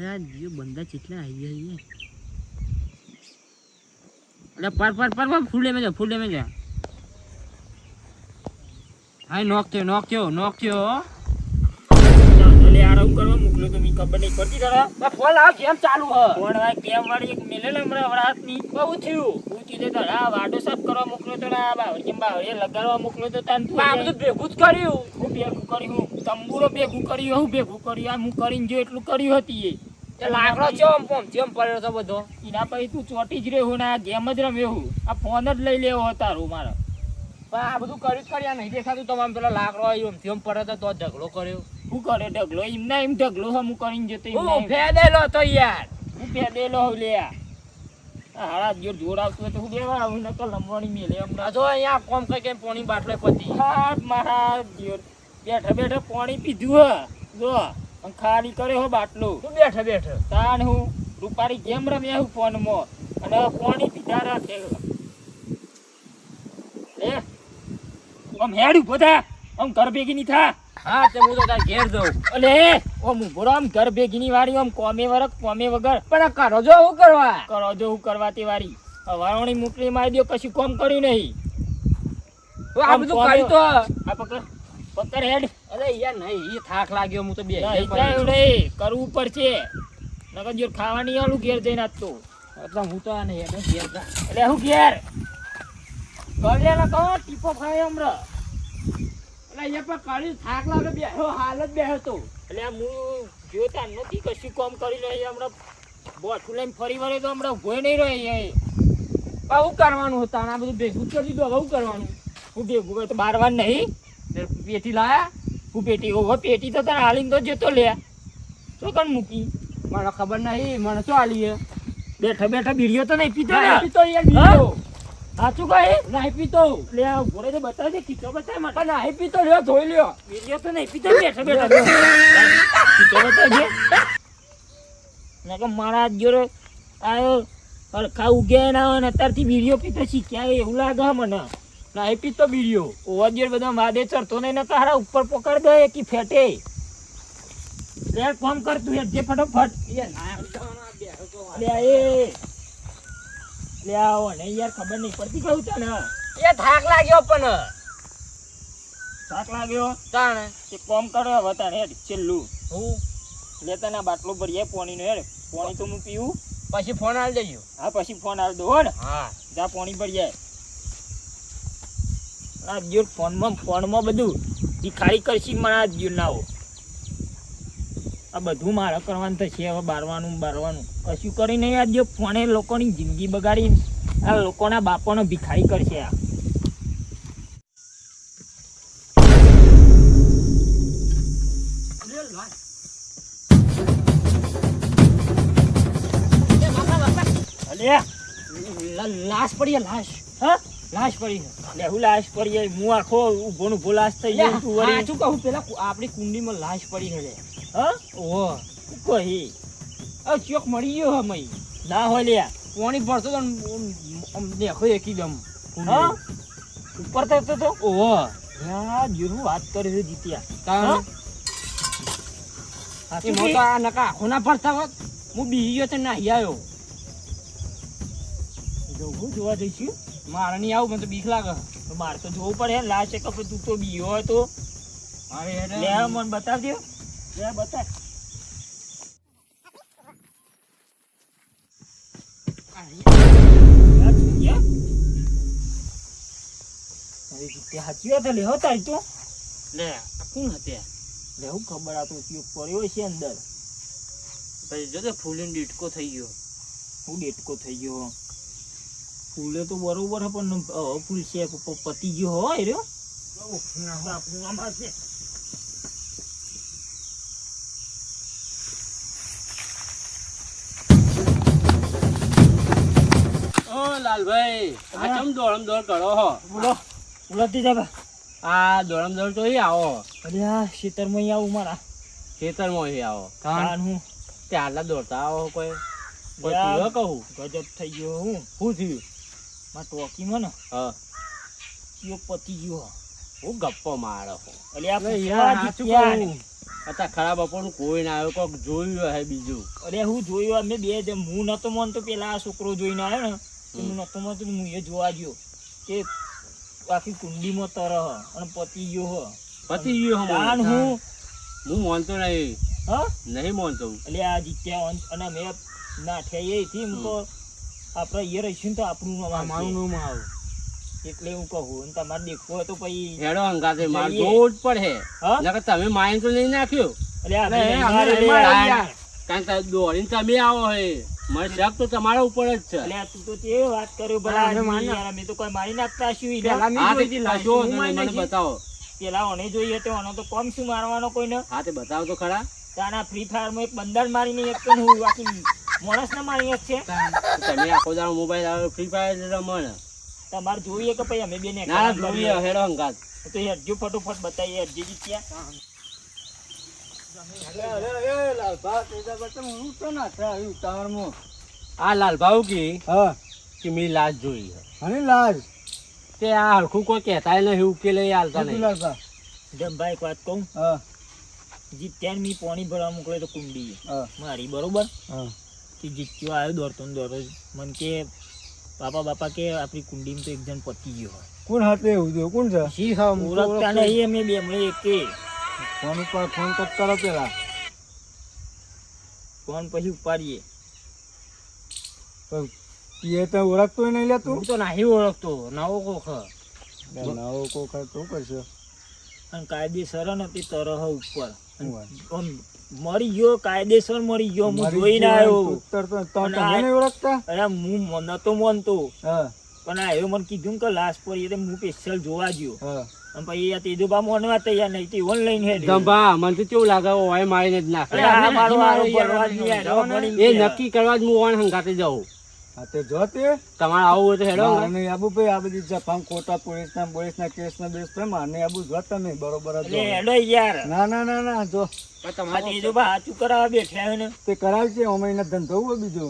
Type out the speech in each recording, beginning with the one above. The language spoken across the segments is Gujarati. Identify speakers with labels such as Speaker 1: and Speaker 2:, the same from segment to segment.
Speaker 1: આ જીઓ બંદા કેટલા આવી આવી અરે પર પર પર પર ફૂલ ડેમેજ ફૂલ ડેમેજ હાય નોક થયો નોક થયો નોક થયો એટલે આ રંગ કરવા મોકલ્યો તો મી ખબર નહીં પડતી તારા. ફોન આવ કેમ ચાલુ હ. ફોન આ કેમ વાળી એક મેલે ને હમણાં ની બહુ થયું. હું કીધું તો આ વાડો સાફ કરવા મોકલ્યો તો ને આ બાવળી કેમ બાવળી લગાડવા મોકલો તો તાન તું આ બધું ભેગું જ કર્યું. હું ભેગું કર્યું તંબુરો ભેગું કર્યું હું ભેગું કર્યું આ હું કરીને જો એટલું કર્યું હતી એ. લાકડો ચમ પોમ ચમ પડ્યો તો બધો? એના પછી તું ચોટી જ રહ્યો ને આ ગેમ જ રમ્યો હું. આ ફોન જ લઈ લેવો તારો મારો.
Speaker 2: પણ આ બધું કર્યું જ કર્યા નહીં દેખાતું તમામ પેલા લાકડો આવ્યો એમ થયો પડે તો ઢગલો કર્યો.
Speaker 1: હું કરે ઢગલો? એમના એમ ઢગલો હમ કરીને જતો
Speaker 2: હું ફેદેલો તો યાર.
Speaker 1: હું ફેદેલો હું લે આ. હારા જો જોર આવતું હોય તો હું બેવા આવું નકર લંબવાની મેલે હમણાં
Speaker 2: જો અહીંયા કોમ કઈ કઈ પોણી બાટલે પતી.
Speaker 1: હા મારા બેઠા બેઠા પાણી પીધું હ. જો. ખાલી કર્યો હો બાટલો.
Speaker 2: તું બેઠે બેઠે.
Speaker 1: તાણ હું રૂપારી ગેમ રમે હું ફોનમાં. અને પાણી પીધા રાખે લે આમ હેડ બધા. આમ ઘર ભેગી ની થા.
Speaker 2: હા તે હું તો તાર ઘેર જઉં.
Speaker 1: અલે ઓમ ઊભો આમ ઘર ભેગી ની વાળી આમ કોમે વરક કોમે વગર.
Speaker 2: પણ કરો જો હું કરવા?
Speaker 1: કરો જો હું કરવા તે વાળી વાવણી મુકલી મારી દો કશું કોમ કર્યું નહીં.
Speaker 2: આ બધું કર્યું તો?
Speaker 1: આ પકડ. પકડ હેડ.
Speaker 2: અરે યાર નહીં એ થાક લાગ્યો હું તો બે
Speaker 1: કરવું પડશે. નકર જો ખાવાની આલું ઘેર જઈને આજ તો.
Speaker 2: એટલે હું તો આને હેડ ઘેર
Speaker 1: એટલે હું ઘેર? ગળે ના કહો ટીપો ખાય હમણાં.
Speaker 2: એટલે અહીંયા પણ કાળી થાક લાગે બેહો હાલ જ બેહો તો.
Speaker 1: એટલે હું જોતા નથી કશું કામ કરી રહી હમણાં. બોઠું લઈને ફરી વળે તો હમણાં ભોય નહીં રહે
Speaker 2: પણ કરવાનું? હતા આ બધું ભેગું કરી દીધું હવે કરવાનું?
Speaker 1: હું ભેગું તો બારવાર નહીં.
Speaker 2: પેટી લાયા?
Speaker 1: હું પેટી ઓહો પેટી તો તને હાલીને તો જતો લે. શું કણ મૂકી?
Speaker 2: મને ખબર નહીં મને શું આલી
Speaker 1: બેઠા બેઠા બીડીઓ તો નહીં પીતો
Speaker 2: નહીં પીતો યાર બીડીઓ
Speaker 1: સાચું કહે?
Speaker 2: નહીં પીતો
Speaker 1: લે ઘોડે તો બતાવે ખીચો બતાવ માટે
Speaker 2: પણ નહીં પીતો લ્યો ધોઈ લ્યો.
Speaker 1: બીડીઓ તો નહીં પીતો બેઠા બેઠા ખીચો બતાવજે. નકર મારા જોડે આયો હરખા ઉગ્યા ના હોય ને અત્યારથી બીડીઓ પીતો શીખ્યા એવું લાગે મને.
Speaker 2: નહીં પીતો બીડીઓ
Speaker 1: ઓવા જોડે બધા માદે ચડતો નહીં નકર હારા ઉપર પકડ દે કે ફેટે. લે કોમ કર તું જે ફટોફટ
Speaker 2: એ ના તો.
Speaker 1: લે એ. લે આવો ને યાર ખબર નહીં પડતી કહું તને
Speaker 2: એ થાક લાગ્યો પણ.
Speaker 1: થાક લાગ્યો?
Speaker 2: તાણે.
Speaker 1: તે કોમ કરો હવે તારે હેડ છેલ્લું.
Speaker 2: હું?
Speaker 1: લે તને બાટલો ભરીએ પાણીનો હેડ. પોણી તો હું પીવું.
Speaker 2: પછી ફોન આલ જજો
Speaker 1: હા પછી ફોન આવી દો હો ને.
Speaker 2: હા.
Speaker 1: જા પોણી ભરીએ આ જો ફોનમાં ફોનમાં બધું ભિખારી કરશી મને આ જો ના આ બધું મારે કરવાનું થશે, હવે બારવાનું બારવાનું. કશું કરી આ જો ફોને લોકોની જિંદગી બગાડી આ લોકોના બાપોનો ભિખારી કરશે આ.
Speaker 2: લાશ પડી લાશ.
Speaker 1: હા?
Speaker 2: લાશ પડી.
Speaker 1: લે હું લાશ પડી જાય હું આખો નું ઊભો લાશ થઈ જાય તું વળી.
Speaker 2: શું કહું પેલા આપણી કુંડીમાં લાશ પડી છે લે.
Speaker 1: હા?
Speaker 2: ઓહો.
Speaker 1: કહી?
Speaker 2: આ ચોક મળી ગયો હે મઈ
Speaker 1: ના હોય લે
Speaker 2: પાણી ભરતો તો દેખો એકદમ
Speaker 1: હા? ઉપર થતો તો?
Speaker 2: ઓહો.
Speaker 1: હા જેવું વાત કરી છે જીત્યા.
Speaker 2: તાણ.
Speaker 1: હા?
Speaker 2: મોટો નકા આંખો ના હોત હું બીજી ગયો તો નાહી આવ્યો.
Speaker 1: જોવું જોવા જઈશું
Speaker 2: મારે નહીં આવું મને તો બીક લાગે.
Speaker 1: તો મારે તો જોવું પડે લાસ્ટ એક તું તો બીયો હોય તો.
Speaker 2: મારે
Speaker 1: લે મને બતાવજો. લે બતાવ. હા, જીત્યા? અરે જીત્યા સાચી વાત લે તારી તો.
Speaker 2: લે કોણ હતી?
Speaker 1: લે હું ખબર આ તો ઉપયોગ પડ્યો છે અંદર.
Speaker 2: પછી જો ફૂલીને ડીટકો થઈ ગયો.
Speaker 1: હું ડેટકો થઈ ગયો. ફૂલે તો બરોબર પણ ફૂલ છે પતી ગયો હોય રહ્યો.
Speaker 2: લાલભાઈ આ ચમ દોડમ દોડ કરો હો?
Speaker 1: બોલો બોલાતી
Speaker 2: આ દોડમ દોડ તો આવો.
Speaker 1: અરે આ ખેતરમાં આવું મારા.
Speaker 2: ખેતરમાં આવો.
Speaker 1: તાન હું?
Speaker 2: તે આટલા દોડતા આવો કોઈ? કોઈ કહું?
Speaker 1: ગજબ થઈ ગયો હું.
Speaker 2: શું થયું?
Speaker 1: માં ટોકીમાં ને
Speaker 2: હા.
Speaker 1: કયો પતી ગયો.
Speaker 3: હું ગપ્પો મારો
Speaker 4: એટલે
Speaker 3: આ ખરાબ બપોરનું કોઈ ના આવ્યો કોક જોયું હે બીજું.
Speaker 1: અરે હું જોયું અમે બે હું નતો માનતો પેલા આ છોકરો જોઈને આવ્યો ને હું નતો મન તો હું એ જોવા ગયો કે આખી કુંડીમાં તર હ અને પતી ગયો હ.
Speaker 3: પતી ગયો હે
Speaker 1: હું.
Speaker 3: હું. માનતો નહીં.
Speaker 1: હા?
Speaker 3: નહીં માનતો હું.
Speaker 1: એટલે આ જીત્યા અને મેં નાઠ્યા એ થી હું તો આપણે એ રહીશું તો આપણું
Speaker 4: મારું. નામ આવું.
Speaker 1: એટલે હું કહું તમારે દેખવું હોય તો પછી
Speaker 3: હેડો હંગાતે માર
Speaker 1: જઈએ.
Speaker 3: જોવું જ પડે નકર તમે માઇન તો નહીં નાખ્યો. કારણ કે દોડીને તમે આવો હે. મને શક તો તમારા ઉપર જ છે.
Speaker 1: એટલે તું તો તે વાત કર્યો ભલા
Speaker 4: અમે
Speaker 1: તો કોઈ મારી નાખતા ના.
Speaker 4: મારી
Speaker 3: મને બતાવો.
Speaker 1: પેલા ઓને જોઈએ તો ઓનો તો કોમ શું મારવાનો કોઈને?
Speaker 3: હા તે બતાવો તો ખરા.
Speaker 1: તાના ફ્રી ફાયરમાં એક બંદર મારીને એક તો હું આખી માણસ ને મારી એક છે.
Speaker 3: તમે આખો દાડો મોબાઈલ આવે ફ્રી ફાયર રમો ને
Speaker 1: તમારે જોઈએ કે પછી અમે બે ને
Speaker 3: ના જોઈએ હેડો હંગાત.
Speaker 1: તો હેરજો ફટોફટ બતાવીએ હેરજી જીત્યા
Speaker 3: આ લાલભાઉ કી
Speaker 4: હા.
Speaker 3: કે મેં લાજ જોઈ છે.
Speaker 4: લાજ.
Speaker 3: તે આ હરખું કોઈ કહેતા નહીં ઉકેલે હાલતા નહીં.
Speaker 1: જમભાઈ એક વાત કહું.
Speaker 4: હા.
Speaker 1: જીત્યા ને મી પાણી ભરવા મોકલે તો કુંડી.
Speaker 4: હા.
Speaker 1: મારી બરોબર?
Speaker 4: હા.
Speaker 1: કે જીત્યો આવ્યો દોડતો ને દોડતો મને કે બાપા બાપા કે આપણી કુંડીમાં તો એક જણ પતી ગયો હોય.
Speaker 4: કોણ હાથે એવું થયું? કોણ છે? શી હા હું તો
Speaker 1: ઓળખતા? નહીં અમે બે મળે એકે.
Speaker 4: ફોન ઉપર ફોન કટ કરો પેલા.
Speaker 1: ફોન પછી ઉપાડીએ.
Speaker 4: એ તો ઓળખતો નહીં લે તું?
Speaker 3: તો નહીં ઓળખતો નવો કોખ.
Speaker 4: નવો કોખ તો કરશે.
Speaker 1: અને કાયદેસર નથી તરહ ઉપર. આમ મરી ગયો કાયદેસર મરી ગયો હું જોઈને આવ્યો.
Speaker 4: તમે ઓળખતા?
Speaker 1: અરે હું નતો માનતો.
Speaker 4: હા.
Speaker 1: પણ આ એવું મને કીધું કે લાશ પર એટલે હું સ્પેશિયલ જોવા ગયો. અને પછી આ તેજો બા મોનવા તૈયાર નહીં તે ઓનલાઈન હે
Speaker 3: મને તો કેવું લાગે મારીને જ નાખે.
Speaker 1: બની
Speaker 3: એ નક્કી કરવા જ હું ઓન હંગાતે જાઉં.
Speaker 4: તે જો તે
Speaker 3: તમારે આવું હોય તો હેડો
Speaker 4: મારે આબુ ભાઈ આ બધી જફામ ખોટા પોલીસના પોલીસના કેસના બેસ પર મારે આબુ જો તમે બરોબર
Speaker 1: એટલે હેડો યાર.
Speaker 4: ના ના ના ના જો.
Speaker 3: પણ તમારે
Speaker 1: તેજો બા હાચું કરાવવા બેઠા ને.
Speaker 4: તે કરાય છે અમે એના ધંધો હોય બીજો.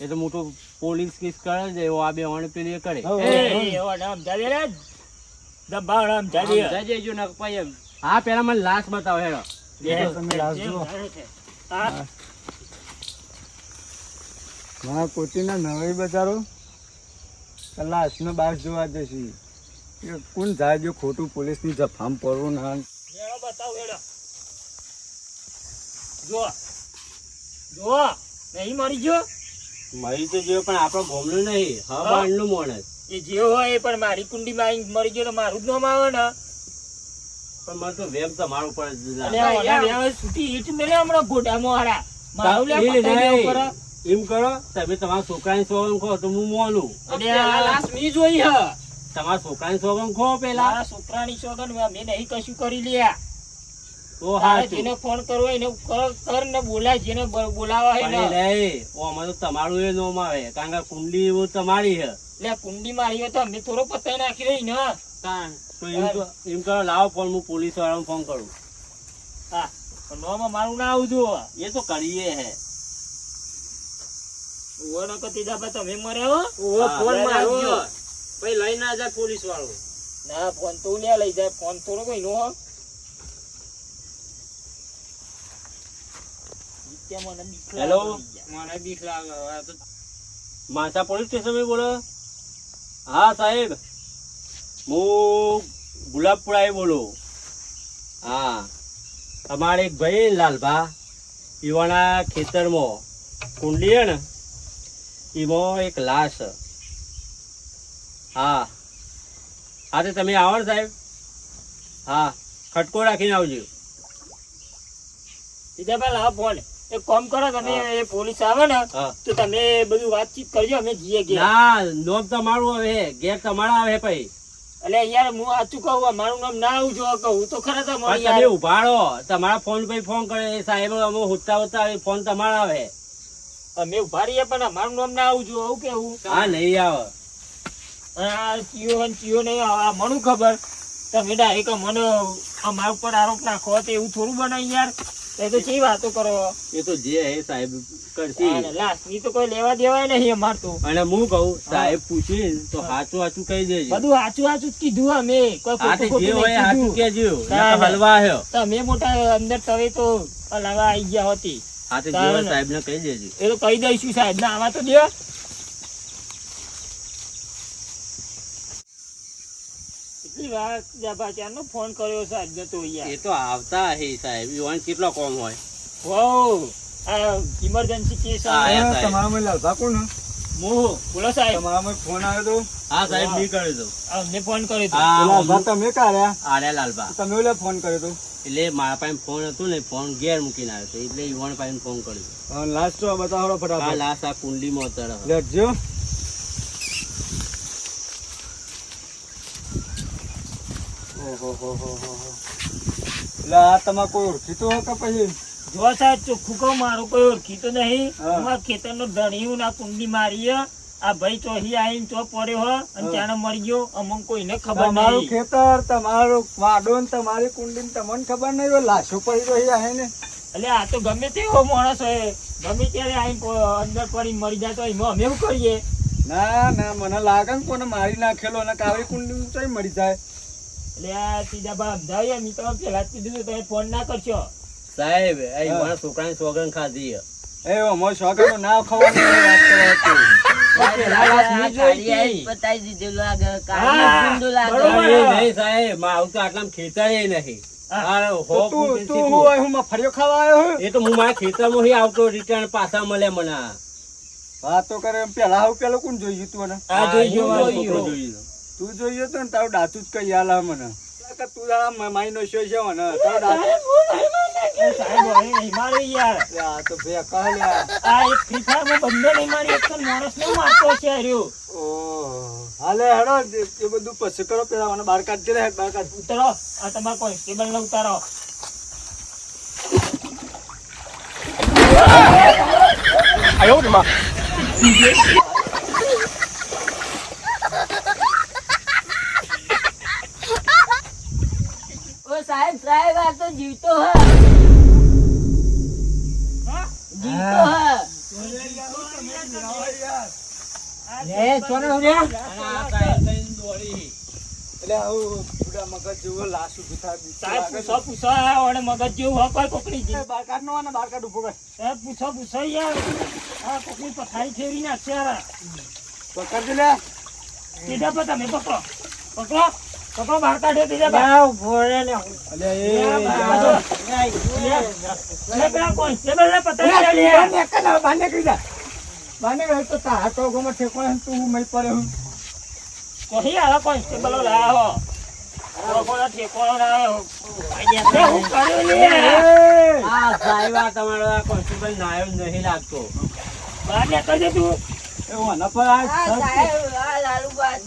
Speaker 3: એ તો મોટો પોલીસ કેસ કરે છે એવો આ બે વાણ પેલી કરે.
Speaker 1: એ, એવો નામ રે
Speaker 3: એમ. હા પેલા મને લાશ બતાવો હેડો.
Speaker 4: તમે લાશ
Speaker 1: જેમ
Speaker 4: જુઓ. મારા કોટીના નવાઈ બજારો? લાશનો બાસ જોવા જશે. એ કોણ જાય જો ખોટું પોલીસની જફામ પડવું ના?
Speaker 1: જો જો નહીં મરી ગયો?
Speaker 3: મરી તો જો પણ આપણો ગોમનો નહીં. હા બારનું માણસ.
Speaker 1: એ જે હોય એ પણ મારી કુંડીમાં મરી ગયો તો મારું જ નામ આવે ને.
Speaker 3: પણ મને તો વેમ તમારા
Speaker 1: છૂટી ઈટ હમણાં ગોડામાં હારા. મારું લે
Speaker 3: એ એમ કરો તમે તમારા છોકરાની સોગન ખો તો હું મોનું
Speaker 1: મી જોઈ હ.
Speaker 3: તમારા છોકરાની સોગન ખો પેલા.
Speaker 1: મારા છોકરાની સોગન મેં નહીં કશું કરી લ્યા.
Speaker 3: તો હા
Speaker 1: જેને ફોન કરવો એને કર કર ને બોલાય જેને બોલાવા હોય ને.
Speaker 3: એ નહીં, તો તમારું એ નોમ આવે કારણ કે કુંડલી એવું તમારી છે
Speaker 1: લે કુંડી મારી હોય તો અમે થોડો પતાઈ નાખી રહી ને.
Speaker 3: તો એમ કરો- લાવો ફોન હું પોલીસ વાળાને ફોન કરું.
Speaker 1: હા નોમાં મારું ના આવજો.
Speaker 3: એ તો કરીએ હે.
Speaker 1: ઓવો ન કતી દાબા તમે મર્યા હો.
Speaker 3: ઓવો
Speaker 1: ફોન મારજો.
Speaker 3: પછી લઈ ના જાય પોલીસ વાળો.
Speaker 1: ના ફોન તો લે લઈ જાય ફોન થોડો કોઈ નો હો. જીત્યા મને બીક
Speaker 3: હેલો? મને બીક લાગે માસા પોલીસ સ્ટેશન બોલો? હા સાહેબ. હું ગુલાબપુરા બોલો. હા. અમારે એક ભાઈ લાલભા યુવાના ખેતરમાં કુંડલી હે ને એમાં એક લાશ. હા. હા તો તમે આવો ને સાહેબ. હા ખટકો રાખીને આવજો.
Speaker 1: સીધાભાઈ લાવો ફોન એક કામ કરો તમે એ પોલીસ આવે ને તો તમે બધું વાતચીત કરજો અમે જઈએ કે
Speaker 3: ના નોમ તમારું આવે ગેર તમારા આવે પછી
Speaker 1: એટલે યાર હું સાચું કહું મારું નામ ના આવું જો કહું તો ખરા તમારી
Speaker 3: તમે ઉભાડો. તમારા ફોન પર ફોન કરે સાહેબ અમે હોતા હોતા ફોન તમારા આવે.
Speaker 1: અમે ઊભા રહીએ પણ અમારું નામ ના આવું આવું કેવું?
Speaker 3: હા નહીં આવે.
Speaker 1: આ ચિયો ને ચિયો નહીં આવે મનું ખબર? તમે ડાયરેક્ટ મને અમારા ઉપર આરોપ નાખો તો એવું થોડું બનાય યાર. એ તો ચી વાતો કરો?
Speaker 3: એ તો જે હે સાહેબ કરશે.
Speaker 1: લાસ્ટની તો કોઈ લેવા દેવાય નહીં અમાર તો.
Speaker 3: અને હું કહું સાહેબ પૂછે તો સાચું સાચું કહી દેજો.
Speaker 1: બધું સાચું સાચું જ કીધું અમે. કોઈ ખોટું
Speaker 3: જે હોય
Speaker 1: નહીં
Speaker 3: સાચું કેજો. હલવા હે
Speaker 1: તમે મોટા અંદર તવે તો હલાવા આવી ગયા હતી.
Speaker 3: આ તે જે
Speaker 1: ના,
Speaker 3: હોય
Speaker 1: ના.
Speaker 3: સાહેબ ને કહી દેજો.
Speaker 1: એ તો કહી દઈશું સાહેબ. આવા તો દે. કેટલી વાર જાબા ચારનો ફોન કર્યો સાહેબ ને તો યાર
Speaker 3: એ તો આવતા હે સાહેબ. યુવાન કેટલો કોમ હોય?
Speaker 1: વાવ આ ઇમરજન્સી કેસ
Speaker 3: હા, તમારા.
Speaker 4: તમારામાં કોણ હે?
Speaker 1: હું બોલો સાહેબ.
Speaker 4: તમારામાં ફોન આવ્યો તો?
Speaker 3: હા સાહેબ મેં કરી દઉં
Speaker 1: અમને ફોન કર્યો હતો
Speaker 3: હા
Speaker 4: તમે કાઢ્યા
Speaker 3: આર્યા લાલબા
Speaker 4: તમે ઓલા ફોન કર્યો તો?
Speaker 3: એટલે મારા પાસે ફોન હતો ને ફોન ઘેર મૂકીને આવ્યો એટલે પાસે ફોન કર્યો.
Speaker 4: લાસ્ટ તો બતાવો ફટાફટ.
Speaker 3: લાશ આ કુંડલીમાં
Speaker 4: ઓહો હો હો હો હો. એટલે આ તમારે કોઈ ઓળખીતું હોય કે પછી?
Speaker 1: જો સાહેબ ચોખ્ખું કહું મારું કોઈ ઓળખીતો નહીં.
Speaker 4: હા.
Speaker 1: અમારા ધણી હું ના કુંડી મારી આ ભાઈ ચોહી આવીને ચો પડ્યો હો અને ત્યાં મરી ગયો. અમને કોઈને ખબર નહીં.
Speaker 4: ખેતર તમારું વાડો ને તમારી કુંડી તમને ખબર નહીં લાશો પડી રહી હે ને?
Speaker 1: એટલે આ તો ગમે તેવો માણસ હોય. ગમે ત્યારે આવીને અંદર પડી મરી જાય તો એમાં અમે શું કરીએ.
Speaker 4: ના ના મને લાગે ને કોને મારી નાખેલો અને કાવરી કુંડી ઊંચાઈ મરી જાય.
Speaker 1: એટલે આ સીધા બા સમજાવીએ મિત્રો પેલા જ કીધું તમે ફોન ના કરશો.
Speaker 3: સાહેબ એ મારા છોકરાની સોગન ખાધી.
Speaker 4: એ અમારો છોકરાનું નામ ખવાનું વાત કરો છો.
Speaker 1: પેલા વાત. હા, બરોબર.
Speaker 3: પણ એ નહીં સાહેબમાં આવું તો આટલામાં ખેતરે નહીં
Speaker 1: હા.
Speaker 3: આ
Speaker 4: તો
Speaker 3: હો
Speaker 4: તું
Speaker 3: ફૂટેલ
Speaker 4: તું
Speaker 3: સીધું.
Speaker 4: હું હોય ખાવા આવ્યો
Speaker 3: એ તો હું મારા આવતો રિટર્ન પાછા મળે મને
Speaker 4: વાતો કરે એમ પેલા આવું પેલો કોણ જોયું તું મને
Speaker 1: આ જોઈ
Speaker 3: મારો.
Speaker 4: તું જોયું તો ને તારું દાતું જ કઈ હાલ મને તું તારા માઈ નો શો છે મને તારું
Speaker 1: એ સાહેબ મારે યાર
Speaker 4: આ તો બે કહે
Speaker 1: આ એક ફ્રી ફાયરમાં બંને નહીં મારી એક તો માણસને મારતો છે હાર્યો.
Speaker 4: ઓહ. હાલે હેડો એ એ બધું પછી કરો પેલા મને બહાર કાઢજે રે બહાર કાઢ
Speaker 1: ઉતરો આ તમારા કોન્સ્ટેબલ ને ઉતારો
Speaker 5: ઓ સાહેબ સાહેબ આ તો જીવતો હા?
Speaker 1: પૂછો પૂછો યાર આ કોકડી પથારી ફેરવી નાખશે.
Speaker 4: પકડજે લે
Speaker 1: સીધા પર તમે પકડો પકડો પકડો બહાર કાઢ્યો બીજા
Speaker 4: ભાવ ભોળે
Speaker 1: લે, ને
Speaker 4: ના,
Speaker 3: તમારો કોન્સ્ટેબલ નાયો નહીં લાગતો
Speaker 1: બહાર નીકળજે તું
Speaker 4: એ હું પર આ
Speaker 5: આ સાહેબ આ લાલુ બા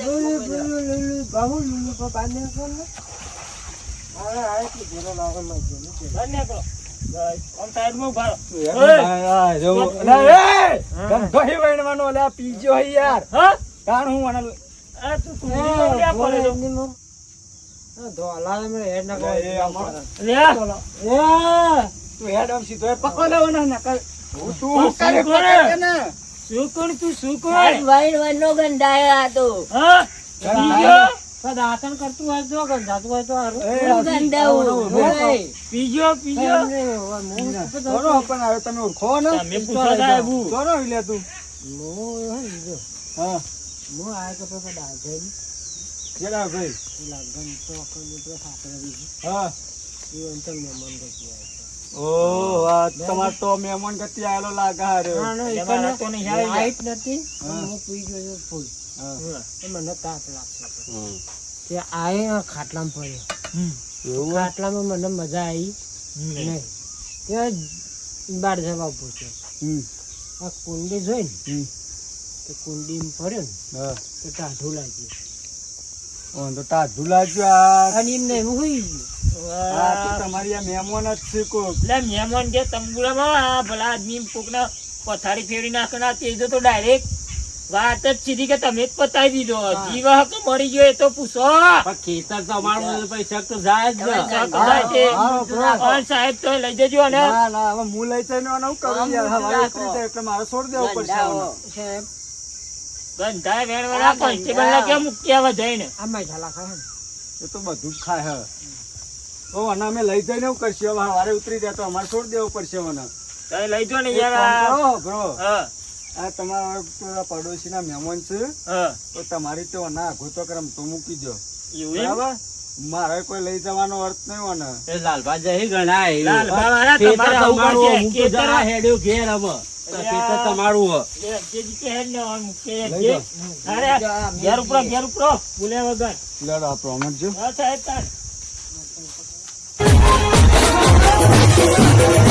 Speaker 1: બહાર
Speaker 4: પકડો લેવાનો તું
Speaker 1: શું કરે? તું શું કર
Speaker 5: વાઈડ વનનો ગંધાયો તો
Speaker 1: હા પીજો
Speaker 4: તો આ
Speaker 5: હોય. તો
Speaker 1: પીજો પીજો.
Speaker 4: પણ આવે તમે ઓળખો ને.
Speaker 1: તમે પૂછો સાહેબ
Speaker 4: કોનો લે તું. હા જેડા ભાઈ? હા. ઓ આ તમાર તો મહેમાન ગતિ આયેલો લાગે. હા.
Speaker 6: ખાટલામાં પડ્યો.
Speaker 1: હમ.
Speaker 4: એવું
Speaker 6: ખાટલામાં મને મજા આવી. નહીં. ત્યાં બાર જવાબ પૂછ્યો.
Speaker 4: હમ.
Speaker 6: આ કુંડી જોઈ ને
Speaker 4: હમ.
Speaker 6: તો કુંડીમાં પડ્યો ને
Speaker 4: હા.
Speaker 6: તો ટાઢું લાગ્યું.
Speaker 4: તો ટાઢું લાગ્યું
Speaker 6: અને એમ ગયું
Speaker 4: આ તો તમારી આ મહેમાન જ છે કોક.
Speaker 1: એટલે મહેમાન જે તંબુરામાં ભલા આદમી કોકના પથારી ફેરવી નાખના તે જો તો ડાયરેક્ટ વાત જ સીધી કે તમે જ પતાવી દીધો. જીવ હક મરી ગયો એ તો પૂછો.
Speaker 3: પણ ખેતર તમારું તો જાય જ
Speaker 1: સાહેબ તો લઈ જજો અને
Speaker 4: ના ના હવે હું લઈ જઈને હું કરું એટલે મારે છોડી દેવું પડશે.
Speaker 6: સાહેબ.
Speaker 1: ગંધાય વેણવેલા કોન્સ્ટેબલ ને કેમ મૂકી જઈને?
Speaker 6: આ મસાલા ખાય
Speaker 4: એ તો બધું જ ખાય હે તો અને અમે લઈ જઈને એવું કરશું. હવે હવારે ઉતરી જાય તો અમારે છોડી દેવું પડશે મને.
Speaker 1: લઈ જો ને યાર
Speaker 4: બ્રો આ. તમારા પડોશી ના મહેમાન છે. તો તમારી તો ના ઘૂતો કરમ તો મૂકી દો બરાબર? મારે કોઈ લઈ જવાનો અર્થ નહીં હોય ને.
Speaker 3: એ લાલભા જઈ ગણાય.
Speaker 1: લાલભા
Speaker 3: ખેતર
Speaker 1: તમારે
Speaker 3: તો જરા હેડ્યો ઘેર હવે. તમારું
Speaker 1: હેડ ને ઘેર ઉપર ઘેર ઉપર. બોલ્યા વગર
Speaker 4: લેડો આ પ્રોમિસ જો.
Speaker 1: હા સાહેબ તાર. Thank you.